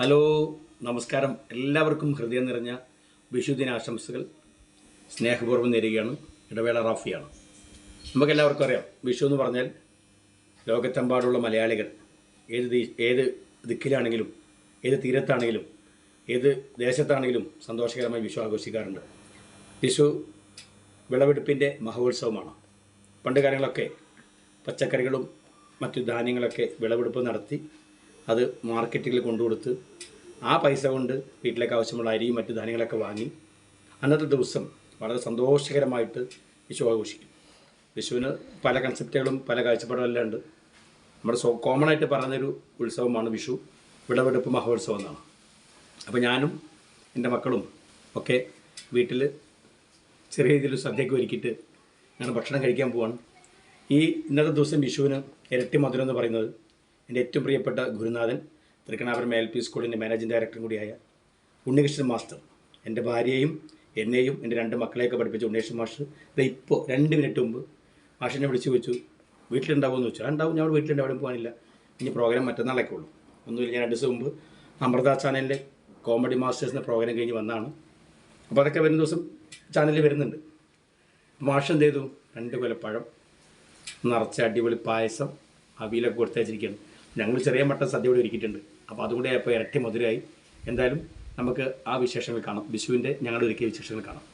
Hello നമസ്കാരം. എല്ലാവർക്കും ഹൃദയം നിറഞ്ഞ വിഷുദിനാശംസകൾ. സ്നേഹപൂർവം നേരുകയാണ്. ഇടവേള റാഫിയാണ്. നമുക്കെല്ലാവർക്കും അറിയാം വിഷു എന്ന് പറഞ്ഞാൽ ലോകത്തെമ്പാടുള്ള മലയാളികൾ ഏത് ഏത് ദിക്കിലാണെങ്കിലും ഏത് തീരത്താണെങ്കിലും ഏത് ദേശത്താണെങ്കിലും സന്തോഷകരമായി വിഷു ആഘോഷിക്കാറുണ്ട്. വിഷു വിളവെടുപ്പിന്റെ മഹോത്സവമാണ്. പണ്ട് കാലങ്ങളൊക്കെ പച്ചക്കറികളും മറ്റു ധാന്യങ്ങളൊക്കെ വിളവെടുപ്പ് നടത്തി അത് മാർക്കറ്റിൽ കൊണ്ടുകൊടുത്ത് ആ പൈസ കൊണ്ട് വീട്ടിലേക്ക് ആവശ്യമുള്ള അരിയും മറ്റു ധാന്യങ്ങളൊക്കെ വാങ്ങി അന്നത്തെ ദിവസം വളരെ സന്തോഷകരമായിട്ട് വിഷു ആഘോഷിക്കും. വിഷുവിന് പല കൺസെപ്റ്റുകളും പല കാഴ്ചപ്പാടും എല്ലാം ഉണ്ട്. നമ്മുടെ സോ കോമൺ ആയിട്ട് പറയുന്നൊരു ഉത്സവമാണ് വിഷു. വിളവെടുപ്പ് മഹോത്സവം എന്നാണ് അപ്പോൾ ഞാനും എന്റെ മക്കളും ഒക്കെ വീട്ടിൽ ചെറിയ രീതിയിൽ സദ്യയൊക്കെ ഒരുക്കിയിട്ട് ഞാൻ ഭക്ഷണം കഴിക്കാൻ പോവാണ്. ഈ ഇന്നത്തെ ദിവസം വിഷുവിന് ഇരട്ടി മധുരം എന്ന് പറയുന്നത് എന്റെ ഏറ്റവും പ്രിയപ്പെട്ട ഗുരുനാഥൻ തൃക്കണാപുരം എൽ പി സ്കൂളിന്റെ മാനേജിംഗ് ഡയറക്ടറും കൂടിയായ ഉണ്ണികൃഷ്ണൻ മാസ്റ്റർ. എന്റെ ഭാര്യയെയും എന്നെയും എന്റെ രണ്ട് മക്കളെയൊക്കെ പഠിപ്പിച്ച ഉണ്ണികൃഷ്ണൻ മാസ്റ്റർ ഇത് ഇപ്പോൾ രണ്ട് മിനിറ്റ് മുമ്പ് മാഷിനെ വിളിച്ചു വെച്ചു വീട്ടിലുണ്ടാവുമെന്ന് ആ ഉണ്ടാവും. ഞാൻ വീട്ടിലുണ്ട്. അവിടെ പോകാനില്ല. ഇനി പ്രോഗ്രാം മറ്റന്നാളൊക്കെ ഉള്ളൂ. ഒന്നുമില്ല. ഞാൻ രണ്ട് ദിവസം മുമ്പ് അമൃത ചാനലിന്റെ കോമഡി മാസ്റ്റേഴ്സിന്റെ പ്രോഗ്രാം കഴിഞ്ഞ് വന്നാണ്. അപ്പോൾ അതൊക്കെ വരുന്ന ദിവസം ചാനലിൽ വരുന്നുണ്ട്. മാഷ് എന്ത് ചെയ്തു? രണ്ട് കൊലപ്പഴം നിറച്ച അടിപൊളി പായസം അവിയിലൊക്കെ കൊടുത്തയച്ചിരിക്കുകയാണ്. ഞങ്ങൾ ചെറിയ മട്ടൻ സദ്യ കൂടി ഒരുക്കിയിട്ടുണ്ട്. അപ്പോൾ അതുകൂടെ ഇപ്പോൾ ഇരട്ടി മധുരമായി എന്തായാലും നമുക്ക് ആ വിശേഷങ്ങൾ കാണാം. വിഷുവിന്റെ ഞങ്ങളുടെ ഒരുക്കിയ വിശേഷങ്ങൾ കാണാം.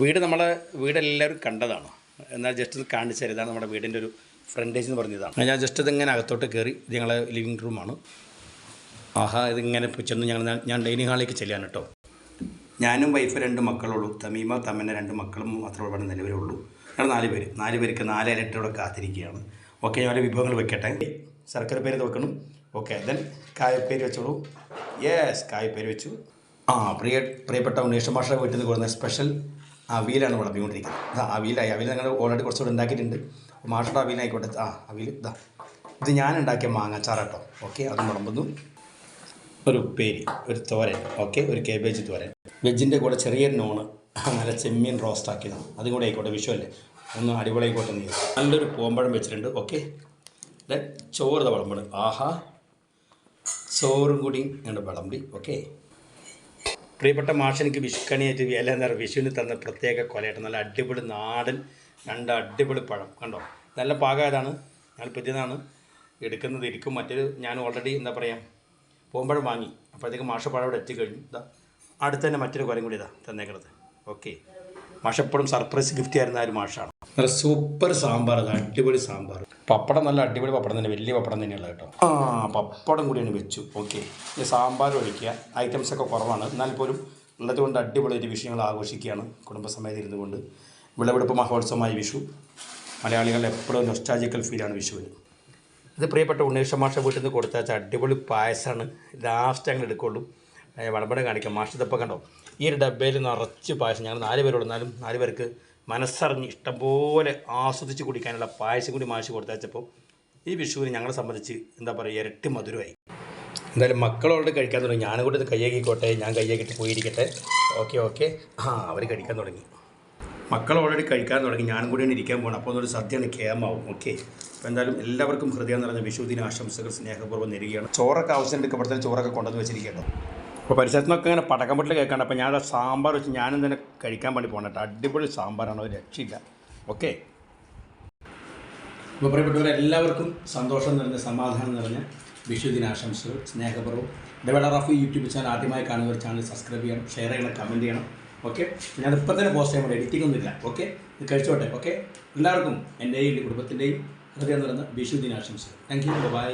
വീട് നമ്മളെ വീടെല്ലാവരും കണ്ടതാണ്. എന്നാൽ ജസ്റ്റ് ഇത് കാണിച്ചു തരാം നമ്മുടെ വീടിന്റെ ഒരു ഫ്രണ്ടേജ് എന്ന് പറഞ്ഞതാണ് ഞാൻ ജസ്റ്റ് ഇതിങ്ങനെ അകത്തോട്ട് കയറി ഇത് ഞങ്ങളെ ലിവിങ് റൂമാണ് ആഹാ ഇതിങ്ങനെ ചെന്ന് ഞങ്ങൾ ഞാൻ ഡൈനിങ് ഹാളിലേക്ക് ചെല്ലാൻ കേട്ടോ. ഞാനും വൈഫ് രണ്ട് മക്കളുള്ളൂ തമീമ തമ്മന്റെ രണ്ട് മക്കളും മാത്രമേ ഇവിടെ നിലവിലുള്ളൂ. ഞങ്ങൾ നാല് പേര്. നാല് പേർക്ക് നാല് ഇരട്ടയോടെ കാത്തിരിക്കുകയാണ്. ഓക്കെ ഞാൻ വിഭവങ്ങൾ വെക്കട്ടെ? ശർക്കര പേര് വെക്കണം. ഓക്കെ ദെൻ കായപ്പേര് വെച്ചോളൂ. യെസ് കായപ്പേര് വെച്ചു. ആ പ്രിയ പ്രിയപ്പെട്ട ഉണ്ണീഷ മാഷ വീട്ടിൽ നിന്ന് കൊടുക്കുന്ന സ്പെഷ്യൽ അവിയലാണ് വിളമ്പിക്കൊണ്ടിരിക്കുന്നത് ആ അവിയലായി അവിയൽ ഞങ്ങൾ ഓൾറെഡി കുറച്ചുകൂടെ ഉണ്ടാക്കിയിട്ടുണ്ട്. മാഷയുടെ അവിയലായിക്കോട്ടെ ആ അവിയൽ ഇതാ ഇത് ഞാൻ ഉണ്ടാക്കിയ മാങ്ങാച്ചാറാട്ടോ ഓക്കെ അത് മുളമ്പുന്നു ഒരു ഉപ്പേരി ഒരു തോരൻ ഓക്കെ ഒരു കേബേജ് തോരൻ. വെജിന്റെ കൂടെ ചെറിയ നോണ് നല്ല ചെമ്മീൻ റോസ്റ്റ് ആക്കിയതാണ്. അതും കൂടെ ആയിക്കോട്ടെ വിഷുവല്ലേ? ഒന്ന് അടിപൊളിയായിക്കോട്ടെ നീ. നല്ലൊരു പൂമ്പഴം വെച്ചിട്ടുണ്ട് ഓക്കെ ചോറ് വിളമ്പണം? ആഹാ ചോറും കൂടി ഞങ്ങളുടെ വിളമ്പി ഓക്കെ പ്രിയപ്പെട്ട മാഷനിക്ക് വിഷുക്കണിയായിട്ട് വില എന്താ വിഷുവിന് തന്ന പ്രത്യേക കൊലയായിട്ട് നല്ല അടിപൊളി നാടൻ രണ്ട് അടിപൊളി പഴം കണ്ടോ? നല്ല പാകമായതാണ്. ഞങ്ങൾ പുതിയതാണ് എടുക്കുന്നത്. ഇരിക്കും. മറ്റൊരു ഞാൻ ഓൾറെഡി എന്താ പറയുക പോകുമ്പോഴും വാങ്ങി. അപ്പോഴത്തേക്ക് മാഷ പഴം ഇവിടെ എത്തിക്കഴിഞ്ഞു ഇതാ അടുത്ത് തന്നെ മറ്റൊരു കൊലം കൂടി ഇതാ തന്നേക്കണത്. ഓക്കെ മാഷ എപ്പോഴും സർപ്രൈസ് ഗിഫ്റ്റ് ആയിരുന്ന ഒരു മാഷാണ്. നല്ല സൂപ്പർ സാമ്പാർ അത് അടിപൊളി സാമ്പാർ. പപ്പടം നല്ല അടിപൊളി പപ്പടം തന്നെ വലിയ പപ്പടം തന്നെയുള്ള കേട്ടോ. ആ പപ്പടം കൂടിയാണ് വെച്ചു. ഓക്കെ. ഈ സാമ്പാർ ഒഴിക്കുക. ഐറ്റംസ് ഒക്കെ കുറവാണ്. എന്നാൽ പോലും അടിപൊളി ഒരു വിഷയങ്ങൾ ആഘോഷിക്കുകയാണ് കുടുംബസമേതം ഇരുന്നു കൊണ്ട്. വിളവെടുപ്പ് മഹോത്സവമായ വിഷു. മലയാളികൾ എപ്പോഴും നൊസ്റ്റാജിക്കൽ ഫീലാണ് വിഷുവിന്. ഇത് പ്രിയപ്പെട്ട ഉണ്ണീഷ മാഷ വീട്ടിൽ നിന്ന് കൊടുത്താച്ച അടിപൊളി പായസമാണ്. ലാസ്റ്റ് അങ്ങനെ എടുക്കുള്ളൂ. വടമ്പടം കാണിക്കാം. മാഷിതപ്പം കണ്ടോ? ഈ ഒരു ഡബ്ബയിൽ നിറച്ച് പായസം. ഞങ്ങൾ നാല് പേരുള്ളൂ. എന്നാലും നാല് പേർക്ക് മനസ്സറിഞ്ഞ് ഇഷ്ടംപോലെ ആസ്വദിച്ച് കുടിക്കാനുള്ള പായസം കൂടി മാഷി കൊടുത്തയച്ചപ്പോൾ ഈ വിഷുവിന് ഞങ്ങളെ സംബന്ധിച്ച് എന്താ പറയുക ഇരട്ടി മധുരമായി. എന്തായാലും മക്കളോട് കഴിക്കാൻ തുടങ്ങി. ഞാനും കൂടി കയ്യാക്കിക്കോട്ടെ ഞാൻ കയ്യാക്കിയിട്ട് പോയിരിക്കട്ടെ. Okay okay. ആ അവർ കഴിക്കാൻ തുടങ്ങി. മക്കൾ ഓൾറെഡി കഴിക്കാൻ തുടങ്ങി. ഞാനും കൂടി ഇരിക്കാൻ പോകണം അപ്പോൾ ഒന്നൊരു സദ്യയാണ് കേമാവും ഓക്കെ. അപ്പോൾ എന്തായാലും എല്ലാവർക്കും ഹൃദയം നിറഞ്ഞ വിഷുദിന ആശംസകൾ സ്നേഹപൂർവം നേരുകയാണ്. ചോറൊക്കെ ആവശ്യമുണ്ട് ഇവിടുത്തെ ചോറൊക്കെ കൊണ്ടുവന്ന് വെച്ചിരിക്കണം അപ്പോൾ പരിസരത്ത് നിന്നൊക്കെ ഇങ്ങനെ പടക്കം പൊട്ടിൽ കേൾക്കാണ്ട് അപ്പോൾ ഞാൻ സാമ്പാർ വെച്ച് ഞാനും തന്നെ കഴിക്കാൻ വേണ്ടി പോകണം കേട്ടോ അടിപൊളി സാമ്പാറാണ് ഒരു രക്ഷയില്ല. ഓക്കെ? അപ്പോൾ പ്രിയപ്പെട്ടവരെ എല്ലാവർക്കും സന്തോഷം നിറഞ്ഞ സമാധാനം നിറഞ്ഞ വിഷുദിനാശംസകൾ സ്നേഹപൂർവം. ഇടവേള റാഫി യൂട്യൂബ് ചാനൽ ആദ്യമായി കാണുന്നവർ ചാനൽ സബ്സ്ക്രൈബ് ചെയ്യണം ഷെയർ ചെയ്യണം കമന്റ് ചെയ്യണം. ഓക്കെ? ഞാൻ ഇപ്പം തന്നെ പോസ്റ്റ് ചെയ്യാൻ വേണ്ടി എഡിറ്റിംഗ് ഒന്നുമില്ല ഓക്കെ? ഇത് കഴിച്ചോട്ടെ. ഓക്കെ? എല്ലാവർക്കും എന്റെയും എന്റെ കുടുംബത്തിന്റെയും ഹൃദയം നിറഞ്ഞ വിഷുദിനാശംസകൾ താങ്ക് യു ബൈ